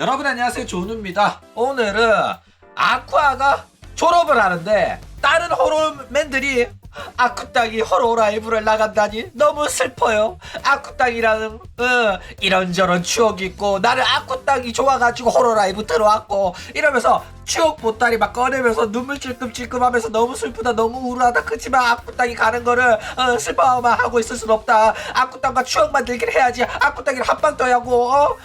여러분 안녕하세요. 조우입니다. 오늘은 아쿠아가 졸업을 하는데 다른 호러맨들이 아쿠땅이 호러 라이브를 나간다니 너무 슬퍼요. 아쿠땅이라는 어, 이런저런 추억이 있고 나는 아쿠땅이 좋아가지고 호러 라이브 들어왔고 이러면서 추억 보따리 막 꺼내면서 눈물 찔끔찔끔 하면서 너무 슬프다 너무 우울하다. 그치만 아쿠땅이 가는 거를 어, 슬퍼만 하고 있을 순 없다. 아쿠땅과 추억 만 들기를 해야지. 아쿠땅이를 한방더 하고 어?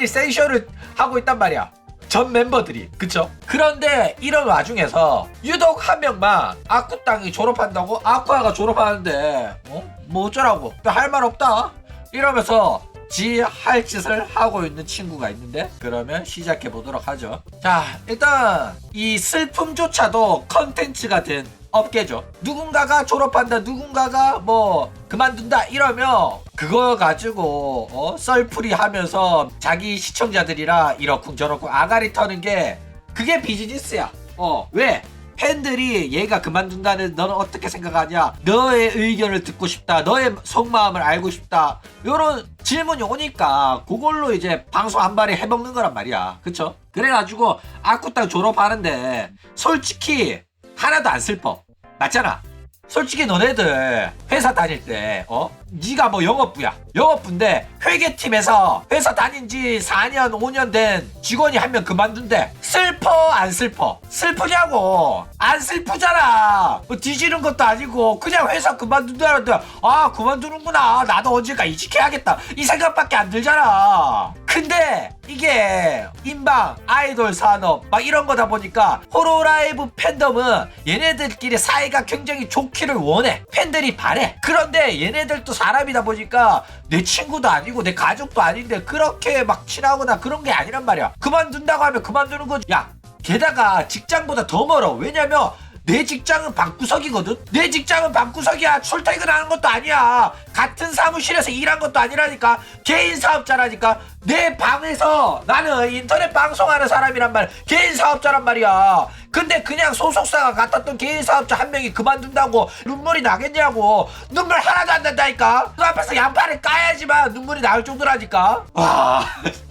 이 세이쇼를 하고 있단 말이야. 전 멤버들이 그쵸? 그런데 이런 와중에서 유독 한 명만 아쿠 땅이 졸업한다고 아쿠아가 졸업하는데 어? 뭐 어쩌라고 할 말 없다 이러면서 지 할 짓을 하고 있는 친구가 있는데 그러면 시작해 보도록 하죠 자 일단 이 슬픔조차도 컨텐츠가 된 업계죠 누군가가 졸업한다 누군가가 뭐 그만둔다 이러면 그거 가지고 어? 썰풀이 하면서 자기 시청자들이라 이러쿵 저러쿵 아가리 터는 게 그게 비즈니스야 어 왜? 팬들이 얘가 그만둔다는 너는 어떻게 생각하냐 너의 의견을 듣고 싶다 너의 속마음을 알고 싶다 요런 질문이 오니까 그걸로 이제 방송 한 발에 해먹는 거란 말이야 그쵸? 그래가지고 아쿠땅 졸업하는데 솔직히 하나도 안 슬퍼 맞잖아 솔직히 너네들 회사 다닐 때 어? 네가 뭐 영업부야. 영업부인데 회계팀에서 회사 다닌 지 4년 5년 된 직원이 한 명 그만둔대. 슬퍼 안 슬퍼? 슬프냐고. 안 슬프잖아. 뭐 뒤지는 것도 아니고 그냥 회사 그만둔다는데 아 그만두는구나. 나도 언젠가 이직해야겠다. 이 생각밖에 안 들잖아 근데 이게 인방 아이돌 산업 막 이런 거다 보니까 호로라이브 팬덤은 얘네들끼리 사이가 굉장히 좋기를 원해. 팬들이 바래. 그런데 얘네들도 사람이다 보니까 내 친구도 아니고 내 가족도 아닌데 그렇게 막 친하거나 그런 게 아니란 말이야. 그만둔다고 하면 그만두는 거지. 야 게다가 직장보다 더 멀어. 왜냐면 내 직장은 방구석이거든? 내 직장은 방구석이야. 출퇴근하는 것도 아니야. 같은 사무실에서 일한 것도 아니라니까. 개인 사업자라니까. 내 방에서 나는 인터넷 방송하는 사람이란 말. 개인 사업자란 말이야. 근데 그냥 소속사가 같았던 개인 사업자 한 명이 그만둔다고 눈물이 나겠냐고. 눈물 하나도 안 난다니까. 그 앞에서 양팔을 까야지만 눈물이 나올 정도라니까. 와.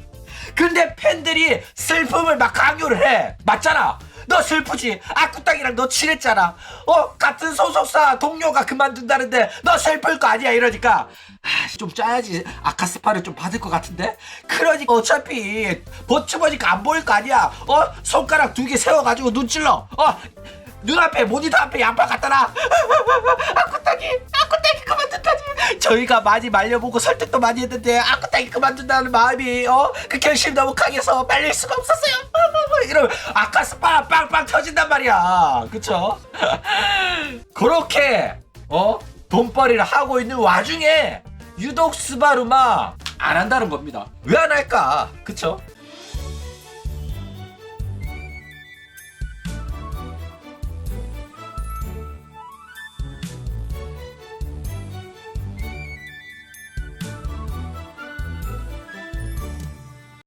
근데 팬들이 슬픔을 막 강요를 해. 맞잖아. 너 슬프지? 아쿠땅이랑 너 친했잖아. 어? 같은 소속사 동료가 그만둔다는데 너 슬플 거 아니야 이러니까 아, 좀 짜야지 아카스파를 좀 받을 것 같은데? 그러니까 어차피 버츠버니까 안 보일 거 아니야. 어? 손가락 두 개 세워가지고 눈 찔러. 어? 눈앞에 모니터 앞에 양파 갖다 놔. 아쿠땅이 그만둔다니. 저희가 많이 말려보고 설득도 많이 했는데 아쿠땅이 그만둔다는 마음이 어? 그 결심 너무 강해서 말릴 수가 없었어요. 이러면 아카스파 빵빵 터진단 말이야. 그쵸? 그렇게 어? 돈벌이를 하고 있는 와중에 유독 스바루마 안 한다는 겁니다. 왜 안 할까? 그쵸?